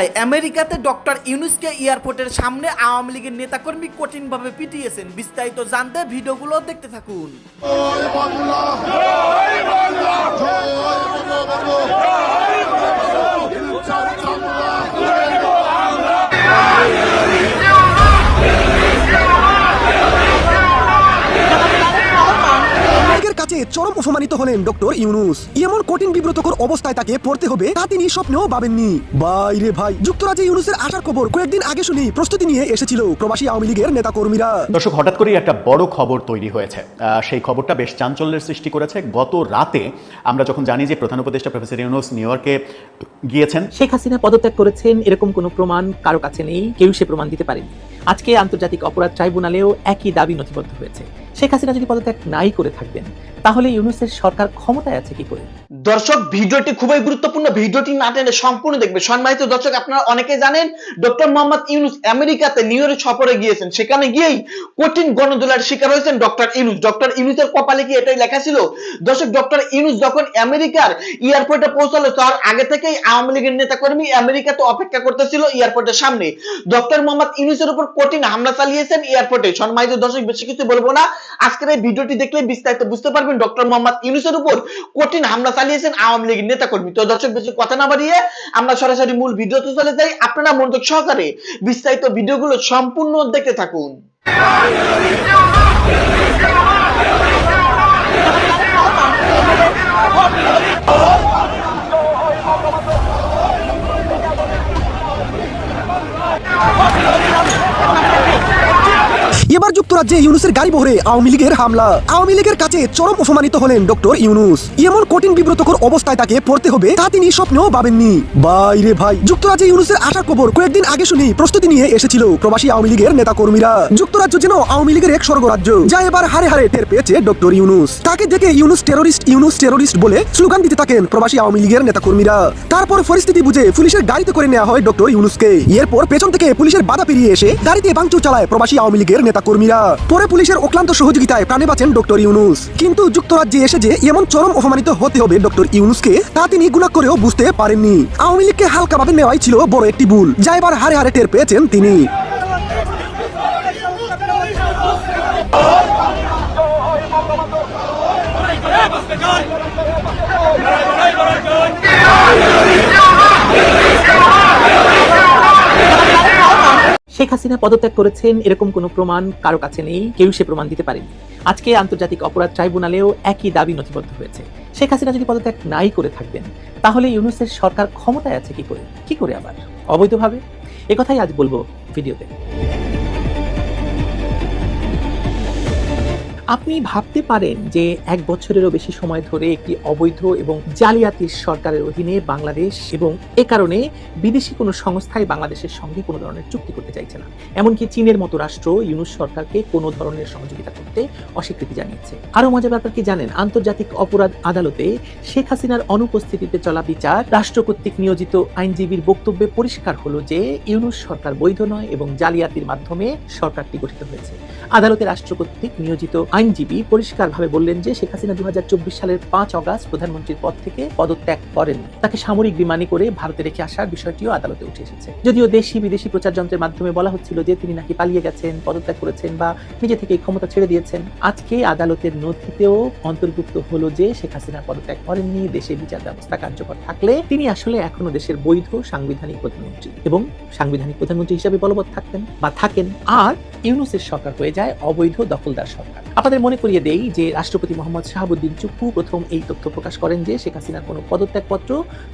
কোথায় আমেরিকাতে ডক্টর ইউনুসকে এয়ারপোর্টের সামনে আওয়ামী লীগের নেতাকর্মী কঠিনভাবে পিটিয়েছেন। বিস্তারিত জানতে ভিডিওগুলো দেখতে থাকুন। জয় অনেকের কাছে চরম অপমানিত হলেন ডক্টর ইউনুস। এমন কঠিন বিব্রতকর অবস্থায় তাকে পড়তে হবে তা তিনি স্বপ্নেও ভাবেননি বাইরে ভাই যুক্তরাজ্যে ইউনুসের আসার খবর কয়েকদিন আগে শুনি প্রস্তুতি নিয়ে এসেছিল প্রবাসী আওয়ামী লীগের নেতাকর্মীরা। দর্শক হঠাৎ করেই একটা বড় খবর তৈরি হয়েছে। আহ, সেই খবরটা বেশ চাঞ্চল্যের সৃষ্টি করেছে। গত রাতে আমরা যখন জানি যে প্রধান উপদেষ্টা প্রফেসর ইউনুস নিউ ইয়র্কে গিয়েছেন শেখ হাসিনা পদত্যাগ করেছেন এরকম কোনো প্রমাণ কারও কাছে নেই। কেউ সে প্রমাণ দিতে পারেনি। আজকে আন্তর্জাতিক অপরাধ ট্রাইব্যুনালেও একই দাবি নথিবদ্ধ হয়েছে। শেখ হাসিনা যদি পদত্যাগ নাই করে থাকবেন তাহলে ইউনুসের সরকার ক্ষমতায় আছে কি করে? দর্শক, ভিডিওটি খুবই গুরুত্বপূর্ণ। ভিডিওটি না টেনে সম্পূর্ণ দেখবে সম্মানিত দর্শক, আপনারা অনেকে জানেন, ডক্টর মোহাম্মদ ইউনুস আমেরিকাতে নিউ ইয়র্ক সফরে গিয়েছেন। সেখানে গিয়েই কঠিন গণদোলার শিকার হয়েছেন ডক্টর ইউনুস। ডক্টর ইউনুসের কপালে কি এটাই লেখা ছিল? দর্শক, ডক্টর ইউনুস যখন আমেরিকার এয়ারপোর্টে পৌঁছালো, তার আগে থেকেই আওয়ামী লীগের নেতাকর্মী আমেরিকাতে অপেক্ষা করতেছিল এয়ারপোর্টের সামনে। ডক্টর মোহাম্মদ ইউনুসের উপর কঠিন হামলা চালিয়েছেন এয়ারপোর্টে। সম্মানিত দর্শক, বেশি কিছু বলব না। আজকের এই ভিডিওটি দেখলে বিস্তারিত বুঝতে পারবেন। ডক্টর মোহাম্মদ ইউনুসের উপর কঠিন হামলা চালিয়েছেন আওয়ামী লীগের নেতা কর্মী তো দর্শক, বেশি কথা না বাড়িয়ে আমরা সরাসরি মূল ভিডিওতে চলে যাই। আপনারা মনোযোগ সহকারে বিস্তারিত ভিডিওগুলো সম্পূর্ণ দেখতে থাকুন। এবার যুক্তরাজ্যে ইউনুসের গাড়ি বহরে আওয়ামী লীগের হামলা। আওয়ামী লীগের কাছে চরম অপমানিত হলেন ডক্টর ইউনুস। এমন কঠিন বিব্রতকর অবস্থায় তাকে পড়তে হবে, তা তিনি স্বপ্নেও ভাবেননি। বাইরে ভাই, যুক্তরাজ্যে ইউনুসের আসার খবর কয়েকদিন আগে শুনি প্রস্তুতি নিয়ে এসেছিল প্রবাসী আওয়ামী লীগের নেতাকর্মীরা। যুক্তরাজ্য যেন আওয়ামী লীগের এক স্বর্গরাজ্য, যা এবার হারে হারে টের পেয়েছে ডক্টর ইউনুস। তাকে দেখে ইউনুস টেরোরিস্ট ইউনুস টেরোরিস্ট বলে স্লোগান দিতে থাকেন প্রবাসী আওয়ামী লীগের নেতাকর্মীরা। তারপর পরিস্থিতি বুঝে পুলিশের গাড়িতে করে নেওয়া হয় ডক্টর ইউনুসকে। এরপর পেছন থেকে পুলিশের বাধা পেরিয়ে এসে গাড়িতে ভাঙচুর চালায় প্রবাসী আওয়ামী লীগের নেতাকর্মীরা পরে পুলিশের অক্লান্ত সহযোগিতায় প্রাণে বাঁচেন ডক্টর ইউনুস কিন্তু যুক্তরাজ্যে এসে যে এমন চরম অপমানিত হতে হবে ডক্টর ইউনুসকে তা তিনি গুণা করেও বুঝতে পারেননি আওয়ামী লীগকে হালকাভাবে নেওয়াই ছিল বড় একটি ভুল যা এবার হারে হারে টের পেয়েছেন তিনি শেখ হাসিনা পদত্যাগ করেছেন এরকম কোনো প্রমাণ কারও কাছে নেই, কেউ সে প্রমাণ দিতে পারেনি। আজকে আন্তর্জাতিক অপরাধ ট্রাইব্যুনালেও একই দাবি নথিবদ্ধ হয়েছে। শেখ হাসিনা যদি পদত্যাগ নাই করে থাকবেন তাহলে ইউনুসের সরকার ক্ষমতায় আছে কি করে? কি করে আবার? অবৈধভাবে? একথাই আজ বলব ভিডিওতে। আপনি ভাবতে পারেন যে এক বছরেরও বেশি সময় ধরে একটি অবৈধ এবং জালিয়াতির সরকারের অধীনে বাংলাদেশ এবং এ কারণে বিদেশি কোনো সংস্থায় বাংলাদেশের সঙ্গে কোনো ধরনের চুক্তি করতে চাইছে না। এমনকি চীনের মতো রাষ্ট্র ইউনুস সরকারকে কোনো ধরনের সহযোগিতা করতে অস্বীকৃতি জানিয়েছে। আরও মজার ব্যাপার কি জানেন? আন্তর্জাতিক অপরাধ আদালতে শেখ হাসিনার অনুপস্থিতিতে চলা বিচার রাষ্ট্র কর্তৃক নিয়োজিত আইনজীবীর বক্তব্যে পরিষ্কার হলো যে ইউনুস সরকার বৈধ নয় এবং জালিয়াতির মাধ্যমে সরকারটি গঠিত হয়েছে। আদালতে রাষ্ট্র কর্তৃক নিয়োজিত আইনজীবী পরিষ্কারভাবে বললেন যে শেখ হাসিনা দুহাজার চব্বিশ সালের পাঁচ অগাস্ট প্রধানমন্ত্রীর পদ থেকে পদত্যাগ করেন। তাকে সামরিক বিমানে করে ভারতে রেখে আসার বিষয়টিও আদালতে উঠে এসেছে। যদিও দেশি বিদেশি প্রচার যন্ত্রের মাধ্যমে বলা হচ্ছিল যে তিনি নাকি পালিয়ে গেছেন, পদত্যাগ করেছেন বা নিজে থেকে ক্ষমতা ছেড়ে দিয়েছেন। আজকে আদালতের নথিতেও অন্তর্ভুক্ত হলো যে শেখ হাসিনা পদত্যাগ করেননি, দেশে বিচার ব্যবস্থা কার্যকর থাকলে তিনি আসলে এখনও দেশের বৈধ সাংবিধানিক প্রধানমন্ত্রী এবং সাংবিধানিক প্রধানমন্ত্রী হিসেবে বলবৎ থাকতেন বা থাকেন। আর ইউনুসের সরকার হয়ে যায় অবৈধ দখলদার সরকার। আপনাদের মনে করিয়ে দেই যে রাষ্ট্রপতি মোহাম্মদ শাহাবুদ্দিন চুপ্পু প্রথম এই তথ্য প্রকাশ করেন যে শেখ হাসিনার কোনো পদত্যাগপত্র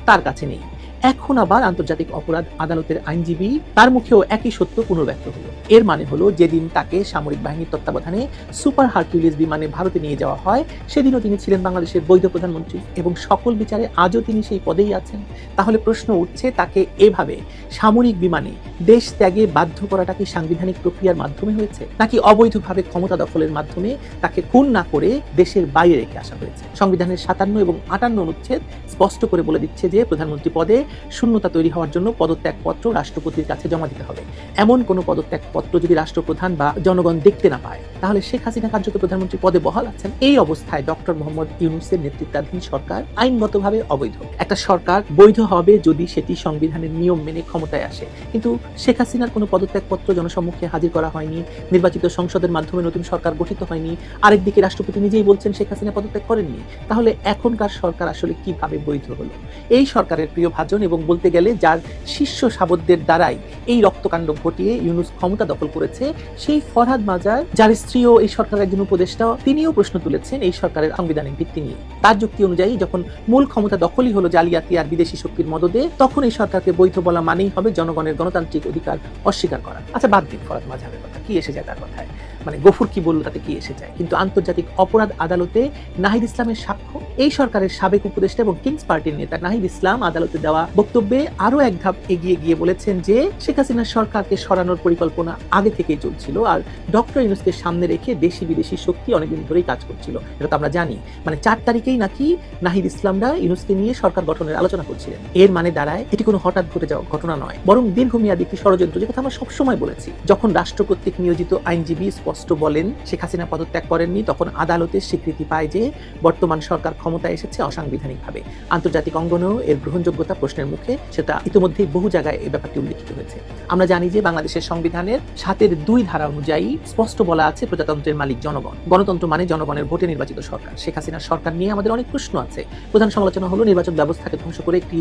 তার কাছে নেই। এখন আবার আন্তর্জাতিক অপরাধ আদালতের আইনজীবী তার মুখেও একই সত্য পুনর্ব্যক্ত হলো। এর মানে হলো, যেদিন তাকে সামরিক বাহিনীর তত্ত্বাবধানে সুপার হারকিউলিস বিমানে ভারতে নিয়ে যাওয়া হয়, সেদিনও তিনি ছিলেন বাংলাদেশের বৈধ প্রধানমন্ত্রী এবং সকল বিচারে আজও তিনি সেই পদেই আছেন। তাহলে প্রশ্ন উঠছে, তাকে এভাবে সামরিক বিমানে দেশ ত্যাগে বাধ্য করাটা কি সাংবিধানিক প্রক্রিয়ার মাধ্যমে হয়েছে? নাকি অবৈধভাবে ক্ষমতা দখলের মাধ্যমে তাকে খুন না করে দেশের বাইরে রেখে আসা হয়েছে? সংবিধানের সাতান্ন এবং আটান্ন অনুচ্ছেদ স্পষ্ট করে বলে দিচ্ছে যে, প্রধানমন্ত্রী পদে শূন্যতা তৈরি হওয়ার জন্য পদত্যাগপত্র রাষ্ট্রপতির কাছে জমা দিতে হবে। এমন কোনো পদত্যাগপত্র যদি রাষ্ট্রপ্রধান বা জনগণ দেখতে না পায়, তাহলে শেখ হাসিনা কার্যত প্রধানমন্ত্রী পদে বহাল আছেন। এই অবস্থায় ডক্টর মোহাম্মদ ইউনুসের নেতৃত্বাধীন সরকার আইনগতভাবে অবৈধ। একটা সরকার বৈধ হবে যদি সেটি সংবিধানের নিয়ম মেনে ক্ষমতায় আসে। কিন্তু শেখ হাসিনার কোনো পদত্যাগপত্র জনসম্মুখে হাজির করা হয়নি, নির্বাচিত সংসদের মাধ্যমে নতুন সরকার গঠিত হয়নি, আরেকদিকে রাষ্ট্রপতি নিজেই বলছেন শেখ হাসিনা পদত্যাগ করেননি। তাহলে এখনকার সরকার আসলে কীভাবে বৈধ হলো? এই সরকারের প্রিয় ভাজন এবং বলতে গেলে যার শীর্ষ সাবদ্দের দ্বারাই এই রক্তকাণ্ড ঘটিয়ে ইউনুস ক্ষমতা দখল করেছে, সেই ফরহাদ মাজার, যার স্ত্রীও এই সরকারের একজন উপদেষ্টা, তিনিও প্রশ্ন তুলেছেন এই সরকারের সাংবিধানিক ভিত্তি নিয়ে। তার যুক্তি অনুযায়ী, যখন মূল ক্ষমতা দখলই হলো জালিয়াতি আর বিদেশি শক্তির মদদে, তখন এই সরকারকে বৈধ বলা মানেই হবে জনগণের গণতান্ত্রিক অধিকার অস্বীকার করা। আচ্ছা বাদ দিন ফরহাদ মাঝাবের কথা। কি এসে যায় তার কথায়? মানে গফুর কি বলল, তাতে কি এসে যায়? কিন্তু আন্তর্জাতিক অপরাধ আদালতে নাহিদ ইসলামের সাক্ষ্য, এই সরকারের সাবেক উপদেষ্টা এবং কিংস পার্টির নেতা নাহিদ ইসলাম আদালতে দেওয়া বক্তব্যে আরও এক ধাপ এগিয়ে গিয়ে বলেছেন যে, শেখ হাসিনা সরকারকে সরানোর পরিকল্পনা আগে থেকেই চলছিল আর ডক্টর ইউনুসকে সামনে রেখে দেশি বিদেশি শক্তি অনেকদিন ধরেই কাজ করছিল। এটা তো আমরা জানি। মানে চার তারিখেই নাকি নাহিদ ইসলামরা ইউনুসকে নিয়ে সরকার গঠনের আলোচনা করছিলেন। এর মানে দাঁড়ায় এটি কোনো হঠাৎ ঘটে যাওয়া ঘটনা নয়। বরং দীর্ঘমেয়াদী একটি ষড়যন্ত্র যে কথা আমরা সবসময় বলেছি। যখন রাষ্ট্র কর্তৃক নিয়োজিত আইনজীবী স্পষ্ট বলেন, শেখ হাসিনা পদত্যাগ করেননি, তখন আদালতের স্বীকৃতি পায় যে, বর্তমান সরকার ক্ষমতায় এসেছে অসাংবিধানিকভাবে। আন্তর্জাতিক অঙ্গনেও এর গ্রহণযোগ্যতা প্রশ্নের মুখে সেটা ইতিমধ্যেই বহু জায়গায় এই ব্যাপারটি উল্লেখিত হয়েছে। আমরা জানি যে বাংলাদেশের সংবিধানের সাতের দুই ধারা অনুযায়ী স্পষ্ট বলা আছে প্রজাতন্ত্রের মালিক জনগণ। গণতন্ত্র মানে জনগণের ভোটে নির্বাচিত সরকার। শেখ হাসিনার সরকার নিয়ে আমাদের অনেক প্রশ্ন আছে। প্রধান সমালোচনা হলো নির্বাচন ব্যবস্থাকে ধ্বংস করে একটি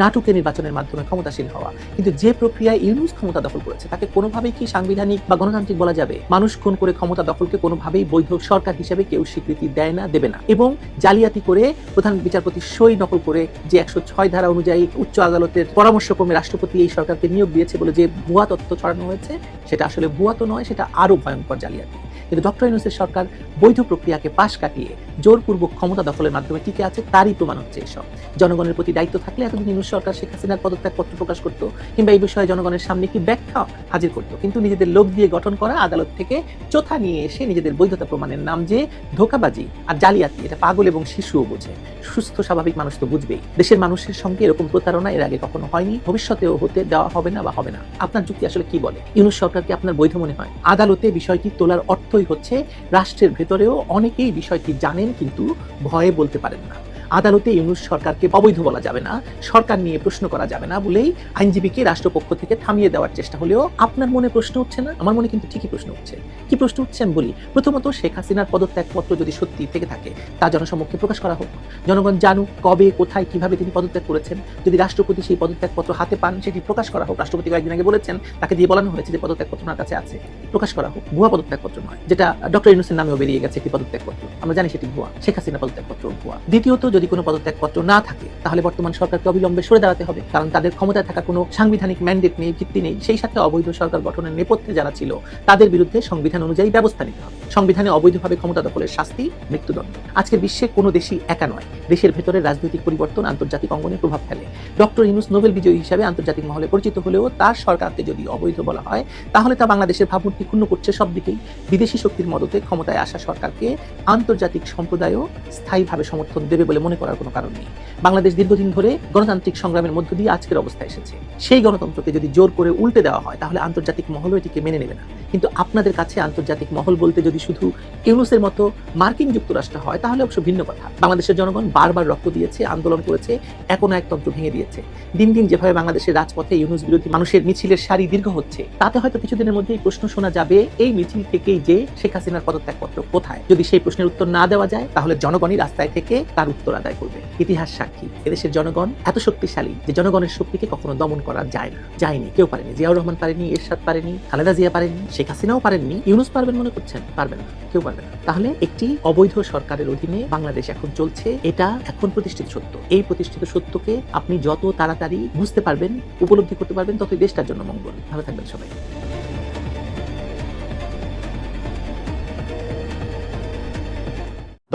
নাটকে নির্বাচনের মাধ্যমে ক্ষমতাসীন হওয়া। কিন্তু যে প্রক্রিয়ায় ইউনুস ক্ষমতা দখল করেছে, তাকে কোনোভাবেই কি সাংবিধানিক বা গণতান্ত্রিক বলা যাবে? মানুষ খুন করে ক্ষমতা দখলকে কোনোভাবেই বৈধ সরকার হিসেবে কেউ স্বীকৃতি দেয় না, দেবে না। এবং জালিয়াতি করে প্রধান বিচারপতি সই নকল করে যে একশো ছয় ধারা অনুযায়ী উচ্চ আদালতের পরামর্শক্রমে রাষ্ট্রপতি এই সরকারকে নিয়োগ দিয়েছে বলে যে ভুয়া তথ্য ছড়ানো হয়েছে, সেটা আসলে ভুয়া তো নয়, সেটা আরও ভয়ঙ্কর জালিয়াতি। কিন্তু ডক্টর ইউনুসের সরকার বৈধ প্রক্রিয়াকে পাশ কাটিয়ে জোরপূর্বক ক্ষমতা দখলের মাধ্যমে টিকে আছে, তারই প্রমাণ হচ্ছে এসব। জনগণের প্রতি দায়িত্ব থাকলে এতদিন ইউনুস সরকার শেখ হাসিনার পদত্যাগপত্র প্রকাশ করত, কিংবা এই বিষয়ে জনগণের সামনে কি ব্যাখ্যা হাজির করত। কিন্তু নিজেদের লোক দিয়ে গঠন করা, আদালত থেকে চোথা নিয়ে এসে নিজেদের বৈধতা প্রমাণের নাম যে ধোকাবাজি আর জালিয়াতি, এটা পাগল এবং শিশুও বোঝে। সুস্থ, স্বাভাবিক মানুষ তো বুঝবেই। দেশের মানুষের সঙ্গে এরকম প্রতারণা এর আগে কখনো হয়নি। ভবিষ্যতেও হতে দেওয়া হবে না বা হবে না। আপনার যুক্তি আসলে কি বলে? ইউনুস সরকারকে আপনার বৈধ মনে হয়? আদালতে বিষয়টি তোলার অর্থই হচ্ছে রাষ্ট্রের ভেতরেও অনেকেই বিষয়টি জানেন কিন্তু ভয়ে বলতে পারেন না। আদালতে ইউনুস সরকারকে অবৈধ বলা যাবে না, সরকার নিয়ে প্রশ্ন করা যাবে না বলেই আইনজীবীকে রাষ্ট্রপক্ষ থেকে থামিয়ে দেওয়ার চেষ্টা হলেও আপনার মনে প্রশ্ন উঠছে না? আমার মনে কিন্তু ঠিকই প্রশ্ন উঠছে। কি প্রশ্ন উঠছে আমি বলি, প্রথমত শেখ হাসিনার পদত্যাগপত্র যদি সত্যি থেকে থাকে, তা জনসম্মুখে প্রকাশ করা হোক। জনগণ জানুক কবে, কোথায়, কীভাবে তিনি পদত্যাগ করেছেন। যদি রাষ্ট্রপতি সেই পদত্যাগপত্র হাতে পান, সেটি প্রকাশ করা হোক। রাষ্ট্রপতি কয়েকদিন আগে বলেছেন, তাকে দিয়ে বলানো হয়েছে যে পদত্যাগপত্র ওনার কাছে আছে। প্রকাশ করা হোক। ভুয়া পদত্যাগপত্র নয়, যেটা ডক্টর ইউনুসের নামেও বেরিয়ে গেছে একটি পদত্যাগপত্র। আমরা জানি সেটি ভুয়া। শেখ হাসিনা পদত্যাগপত্র ভুয়া। দ্বিতীয়ত, যদি কোনো পদত্যাগপত্র না থাকে, তাহলে বর্তমান সরকারকে অবিলম্বে সরে দাঁড়াতে হবে। কারণ তাদের ক্ষমতায় থাকা কোনো সাংবিধানিক ম্যান্ডেট নেই, ভিত্তি নেই। সেই সাথে অবৈধ সরকার গঠনের নেপথ্যে যারা ছিল, তাদের বিরুদ্ধে সংবিধান অনুযায়ী ব্যবস্থা নিতে হবে। সংবিধানে অবৈধভাবে ক্ষমতা দখলের শাস্তি মৃত্যুদণ্ড। আজকের বিশ্বে কোনো দেশই একা নয়। দেশের ভেতরে রাজনৈতিক পরিবর্তন, আন্তর্জাতিক অঙ্গনে প্রভাব ফেলে। ডক্টর ইউনুস নোবেল বিজয়ী হিসাবে আন্তর্জাতিক মহলে পরিচিত হলেও তার সরকারকে যদি অবৈধ বলা হয়, তাহলে তা বাংলাদেশের ভাবমূর্তি ক্ষুণ্ণ করছে সব দিকেই। বিদেশি শক্তির মদতে ক্ষমতায় আসা সরকারকে আন্তর্জাতিক সম্প্রদায়ও স্থায়ীভাবে সমর্থন দেবে বলে মনে করার কোনো কারণ নেই। বাংলাদেশ দীর্ঘদিন ধরে গণতান্ত্রিক সংগ্রামের মধ্য দিয়ে আজকের অবস্থায় এসেছে। সেই গণতন্ত্রকে যদি জোর করে উল্টে দেওয়া হয়, তাহলে আন্তর্জাতিক মহলও এটিকে মেনে নেবে না। কিন্তু আপনাদের কাছে আন্তর্জাতিক মহল বলতে যদি শুধু ইউনুসের মতো মার্কিন যুক্তরাষ্ট্র হয়, তাহলে অবশ্য ভিন্ন কথা। বাংলাদেশের জনগণ বারবার রক্ত দিয়েছে, আন্দোলন করেছে এক না এক তন্ত্র ভেঙে দিয়েছে। দিন দিন যেভাবে বাংলাদেশের রাজপথে ইউনুস বিরোধী মানুষের মিছিলের সারি দীর্ঘ হচ্ছে, তাতে হয়তো কিছুদিনের মধ্যেই প্রশ্ন শোনা যাবে, এই মিছিল থেকেই যে শেখ হাসিনার পদত্যাগপত্র কোথায়? যদি সেই প্রশ্নের উত্তর না দেওয়া যায়, তাহলে জনগণই রাস্তায় থেকে তার উত্তর আদায় করবে। ইতিহাস সাক্ষী। এদেশের জনগণ এত শক্তিশালী যে জনগণের শক্তিকে কখনো দমন করা যায় না। যায়নি, কেউ পারেনি। জিয়াউর রহমান পারেনি এরশাদ পারেনি খালেদা জিয়া পারেনি শেখ হাসিনাও পারেননি। ইউনুস পারবেন মনে করছেন? পারবেন না, কেউ পারবে না। তাহলে একটি অবৈধ সরকারের অধীনে বাংলাদেশ এখন চলছে, এটা এখন প্রতিষ্ঠিত সত্য। এই প্রতিষ্ঠিত সত্যকে আপনি যত তাড়াতাড়ি বুঝতে পারবেন, উপলব্ধি করতে পারবেন, ততই দেশটার জন্য মঙ্গল। ভালো থাকবেন সবাই।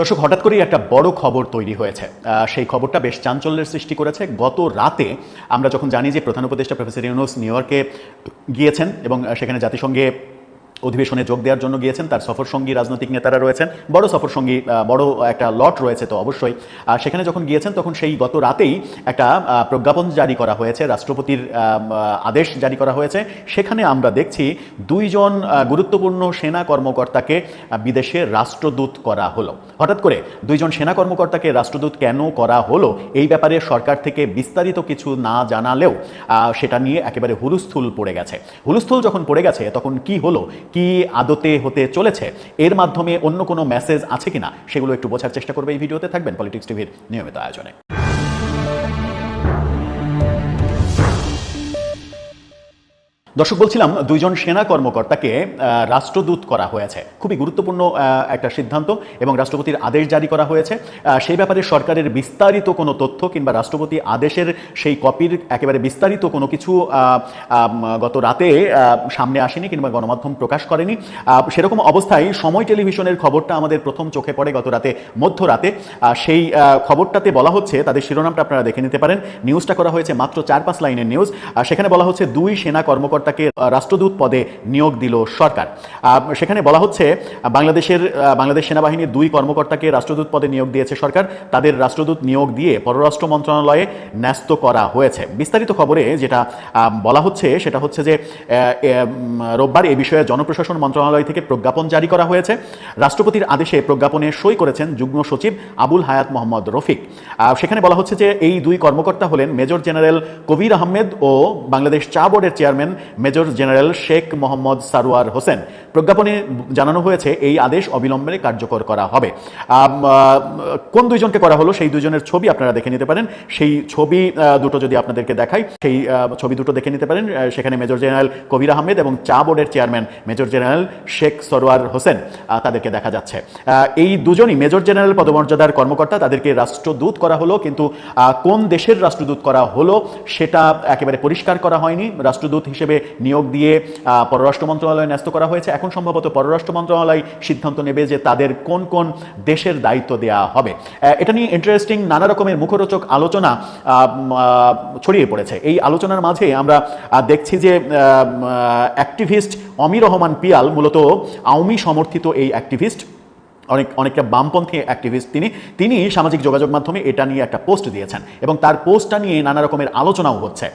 দর্শক, হঠাৎ করেই একটা বড় খবর তৈরি হয়েছে। সেই খবরটা বেশ চাঞ্চল্যের সৃষ্টি করেছে। গত রাতে আমরা যখন জানি যে প্রধান উপদেষ্টা প্রফেসর ইউনুস নিউ ইয়র্কে গিয়েছেন এবং সেখানে জাতিসংঘে অধিবেশনে যোগ দেওয়ার জন্য গিয়েছেন, তার সফর সঙ্গী রাজনৈতিক নেতারা রয়েছেন, বড় সফর সঙ্গী বড় একটা লট রয়েছে তো অবশ্যই। সেখানে যখন গিয়েছেন, তখন সেই গত রাতেই একটা প্রজ্ঞাপন জারি করা হয়েছে, রাষ্ট্রপতির আদেশ জারি করা হয়েছে। সেখানে আমরা দেখছি দুইজন গুরুত্বপূর্ণ সেনা কর্মকর্তাকে বিদেশে রাষ্ট্রদূত করা হলো। হঠাৎ করে দুইজন সেনা কর্মকর্তাকে রাষ্ট্রদূত কেন করা হলো, এই ব্যাপারে সরকার থেকে বিস্তারিত কিছু না জানালেও সেটা নিয়ে একেবারে হুলুস্থুল পড়ে গেছে। হুলুস্থুল যখন পড়ে গেছে, তখন কি হলো কি আদতে হতে চলেছে, এর মাধ্যমে অন্য কোনো মেসেজ আছে কিনা, সেগুলো একটু বোঝার চেষ্টা করবে এই ভিডিওতে। থাকবেন পলিটিক্স টিভির নিয়মিত আয়োজনে। দর্শক, বলছিলাম দুইজন সেনা কর্মকর্তাকে রাষ্ট্রদূত করা হয়েছে। খুবই গুরুত্বপূর্ণ একটা সিদ্ধান্ত এবং রাষ্ট্রপতির আদেশ জারি করা হয়েছে। সেই ব্যাপারে সরকারের বিস্তারিত কোনো তথ্য কিংবা রাষ্ট্রপতি আদেশের সেই কপির একেবারে বিস্তারিত কোনো কিছু গত রাতে সামনে আসেনি কিংবা গণমাধ্যম প্রকাশ করেনি। সেরকম অবস্থায় সময় টেলিভিশনের খবরটা আমাদের প্রথম চোখে পড়ে গত রাতে, মধ্যরাতে। সেই খবরটাতে বলা হচ্ছে, তাদের শিরোনামটা আপনারা দেখে নিতে পারেন। নিউজটা করা হয়েছে মাত্র চার পাঁচ লাইনের নিউজ। সেখানে বলা হচ্ছে, দুই সেনা কর্মকর্তাকে রাষ্ট্রদূত পদে নিয়োগ দিল সরকার। সেখানে বলা হচ্ছে বাংলাদেশের বাংলাদেশ সেনাবাহিনীর দুই কর্মকর্তাকে রাষ্ট্রদূত পদে নিয়োগ দিয়েছে সরকার। তাদের রাষ্ট্রদূত নিয়োগ দিয়ে পররাষ্ট্র মন্ত্রণালয়ে ন্যস্ত করা হয়েছে। বিস্তারিত খবরে যেটা বলা হচ্ছে, সেটা হচ্ছে যে রোববার এ বিষয়ে জনপ্রশাসন মন্ত্রণালয় থেকে প্রজ্ঞাপন জারি করা হয়েছে। রাষ্ট্রপতির আদেশে প্রজ্ঞাপনে সই করেছেন যুগ্ম সচিব আবুল হায়াত মোহাম্মদ রফিক। সেখানে বলা হচ্ছে যে, এই দুই কর্মকর্তা হলেন মেজর জেনারেল কবির আহমেদ ও বাংলাদেশ চা বোর্ডের chairman major general Sheikh Mohammad Sarwar Hossain. প্রজ্ঞাপনে জানানো হয়েছে, এই আদেশ অবিলম্বে কার্যকর করা হবে। কোন দুইজনকে করা হলো সেই দুজনের ছবি আপনারা দেখে নিতে পারেন। সেই ছবি দুটো যদি আপনাদেরকে দেখাই, সেই ছবি দুটো দেখে নিতে পারেন। সেখানে মেজর জেনারেল কবির আহমেদ এবং চা বোর্ডের chairman major general Sheikh Sarwar Hossain তাদেরকে দেখা যাচ্ছে। এই দুজনই মেজর জেনারেল পদমর্যাদার কর্মকর্তা, তাদেরকে রাষ্ট্রদূত করা হলো, কিন্তু কোন দেশের রাষ্ট্রদূত করা হলো, সেটা একেবারে পরিষ্কার করা হয়নি। রাষ্ট্রদূত হিসেবে নিয়োগ দিয়ে পররাষ্ট্র মন্ত্রণালয়ে ন্যস্ত করা হয়েছে। এখন সম্ভবত পররাষ্ট্র মন্ত্রণালয় সিদ্ধান্ত নেবে যে তাদের কোন কোন দেশের দায়িত্ব দেওয়া হবে। এটা নিয়ে ইন্টারেস্টিং নানা রকমের মুখরোচক আলোচনা ছড়িয়ে পড়েছে। এই আলোচনার মাঝে আমরা দেখছি যে অ্যাক্টিভিস্ট অমির রহমান পিয়াল, মূলত আওয়ামী সমর্থিত এই অ্যাক্টিভিস্ট অনেক, অনেকটা বামপন্থী অ্যাক্টিভিস্ট তিনি তিনি সামাজিক যোগাযোগ মাধ্যমে এটা নিয়ে একটা পোস্ট দিয়েছেন এবং তার পোস্টটা নিয়ে নানা রকমের আলোচনাও হচ্ছে।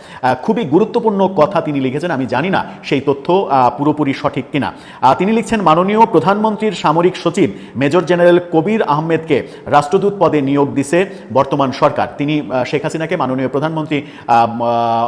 খুবই গুরুত্বপূর্ণ কথা তিনি লিখেছেন, আমি জানি না সেই তথ্য পুরোপুরি সঠিক কিনা। তিনি লিখছেন, মাননীয় প্রধানমন্ত্রীর সামরিক সচিব মেজর জেনারেল কবির আহমেদকে রাষ্ট্রদূত পদে নিয়োগ দিছে বর্তমান সরকার। তিনি শেখ হাসিনাকে মাননীয় প্রধানমন্ত্রী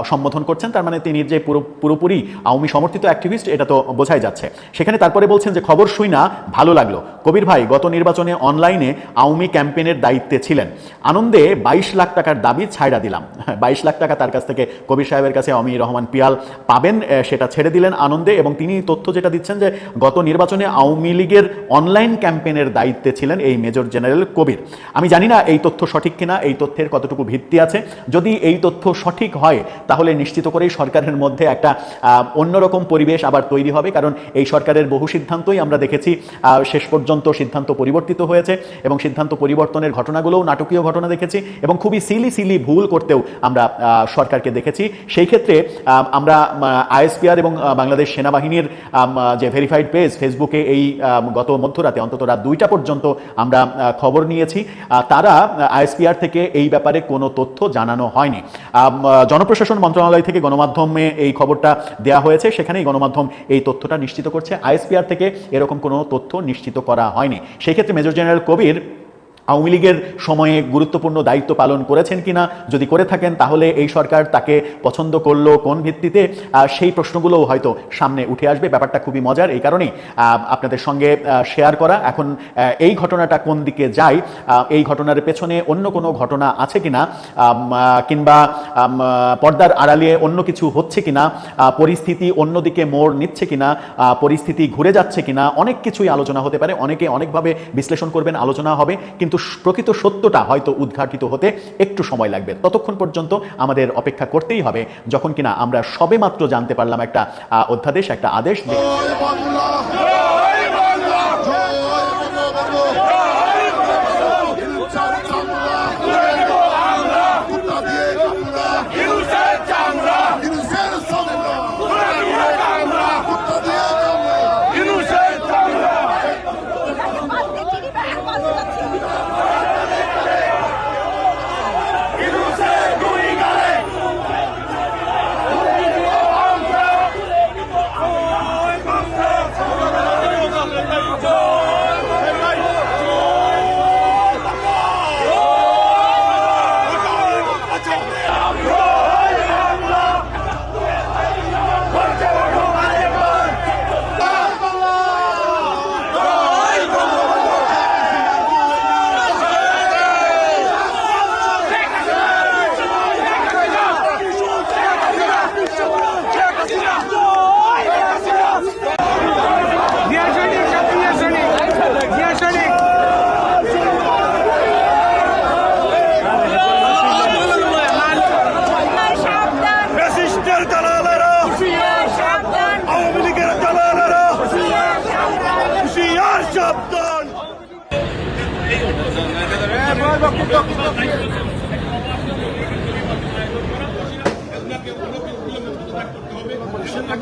সম্বোধন করছেন, তার মানে তিনি যে পুরো, পুরোপুরি আওয়ামী সমর্থিত অ্যাক্টিভিস্ট এটা তো বোঝাই যাচ্ছে। সেখানে তারপরে বলছেন যে, খবর শুই না, ভালো লাগল। কবির ভাই গত নির্বাচনে অনলাইনে আওয়ামী ক্যাম্পেনের দায়িত্বে ছিলেন। আনন্দে বাইশ লাখ টাকার দাবি ছাইড়া দিলাম। বাইশ লাখ টাকা তার কাছ থেকে কবির সাহেবের কাছে অমি রহমান পিয়াল পাবেন সেটা ছেড়ে দিলেন আনন্দে এবং তিনি তথ্য যেটা দিচ্ছেন যে গত নির্বাচনে আওয়ামী লীগের অনলাইন ক্যাম্পেনের দায়িত্বে ছিলেন এই মেজর জেনারেল কবির। আমি জানি না এই তথ্য সঠিক কিনা, এই তথ্যের কতটুকু ভিত্তি আছে। যদি এই তথ্য সঠিক হয়, তাহলে নিশ্চিত করেই সরকারের মধ্যে একটা অন্যরকম পরিবেশ আবার তৈরি হবে, কারণ এই সরকারের বহু সিদ্ধান্তই আমরা দেখেছি শেষ পর্যন্ত সিদ্ধান্ত পরিবর্তিত হয়েছে এবং সিদ্ধান্ত পরিবর্তনের ঘটনাগুলোও নাটকীয় ঘটনা দেখেছি এবং খুবই সিলি সিলি ভুল করতেও আমরা সরকারকে দেখেছি। সেই ক্ষেত্রে আমরা আইএসপিআর এবং বাংলাদেশ সেনাবাহিনীর যে ভেরিফাইড পেজ ফেসবুকে এই গত মধ্যরাতে অন্তত রাত দুইটা পর্যন্ত আমরা খবর নিয়েছি। তারা আইএসপিআর থেকে এই ব্যাপারে কোনো তথ্য জানানো হয়নি। জনপ্রশাসন মন্ত্রণালয় থেকে গণমাধ্যমে এই খবরটা দেয়া হয়েছে। সেখানেই গণমাধ্যম এই তথ্যটা নিশ্চিত করছে। আইএসপিআর থেকে এরকম কোনো তথ্য নিশ্চিত করা হয়নি। সেই ক্ষেত্রে মেজর জেনারেল কবির আওয়ামী লীগের সময়ে গুরুত্বপূর্ণ দায়িত্ব পালন করেছেন কিনা যদি করে থাকেন, তাহলে এই সরকার তাকে পছন্দ করল কোন ভিত্তিতে? সেই প্রশ্নগুলোও হয়তো সামনে উঠে আসবে। ব্যাপারটা খুবই মজার। এই কারণেই আপনাদের সঙ্গে শেয়ার করা। এখন এই ঘটনাটা কোন দিকে যায় এই ঘটনার পেছনে অন্য কোনো ঘটনা আছে কিনা কিংবা পর্দার আড়ালিয়ে অন্য কিছু হচ্ছে কিনা পরিস্থিতি অন্যদিকে মোড় নিচ্ছে কিনা পরিস্থিতি ঘুরে যাচ্ছে কিনা, অনেক কিছুই আলোচনা হতে পারে। অনেকে অনেকভাবে বিশ্লেষণ করবেন, আলোচনা হবে। কিন্তু প্রকৃত সত্যটা হয়তো উদ্ঘাটিত হতে একটু সময় লাগবে। ততক্ষণ পর্যন্ত আমাদের অপেক্ষা করতেই হবে। যখন কিনা আমরা সবে মাত্র জানতে পারলাম একটা অধ্যাদেশ, একটা আদেশ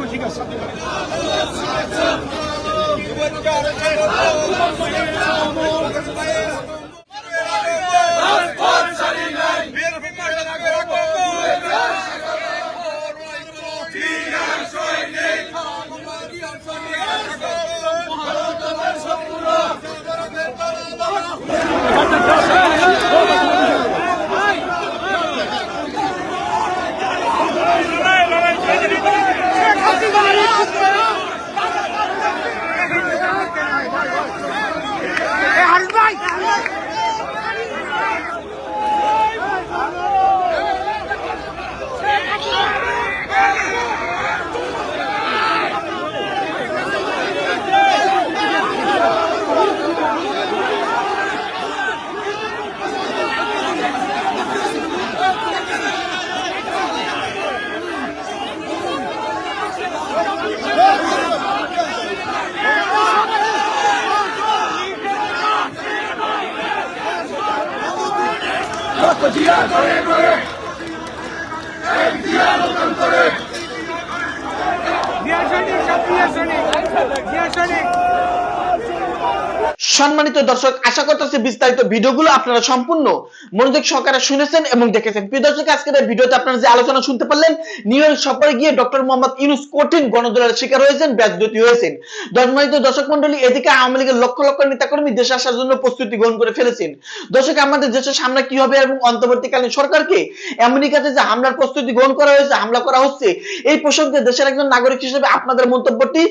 ঠিক আছে ঠিক আছে schon সম্মানিত দর্শক, আশা করতেছি বিস্তারিত ভিডিওগুলো আপনারা সম্পূর্ণ মনোযোগ সহকারে শুনেছেন এবং দেখেছেন। প্রিয় দর্শক, আজকের ভিডিওতে আপনারা যে আলোচনা শুনতে পারলেন, নিউ ইয়র্ক সফরে গিয়ে ডক্টর মোহাম্মদ ইউনুস কঠিন গণদোলার শিকার হয়েছেন ব্যাজদতি হয়েছেন। সম্মানিত দর্শক মন্ডলী এদিকে আওয়ামী লীগের লক্ষ লক্ষ নেতাকর্মী দেশে আসার জন্য প্রস্তুতি গ্রহণ করে ফেলেছেন। দর্শক, আমাদের দেশের সামনে কি হবে এবং অন্তর্বর্তীকালীন সরকারকে আমেরিকাতে যে হামলার প্রস্তুতি গ্রহণ করা হয়েছে, হামলা করা হচ্ছে, এই প্রসঙ্গে দেশের একজন নাগরিক হিসেবে আপনাদের মন্তব্যটি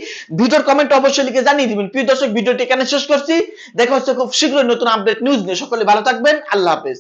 ভিডিওর কমেন্ট অবশ্যই লিখে জানিয়ে দিবেন। প্রিয় দর্শক, ভিডিওটি এখানে শেষ করছি। দেখা হচ্ছে খুব শীঘ্রই নতুন আপডেট নিউজ নিয়ে। সকলে ভালো থাকবেন। আল্লাহ হাফেজ।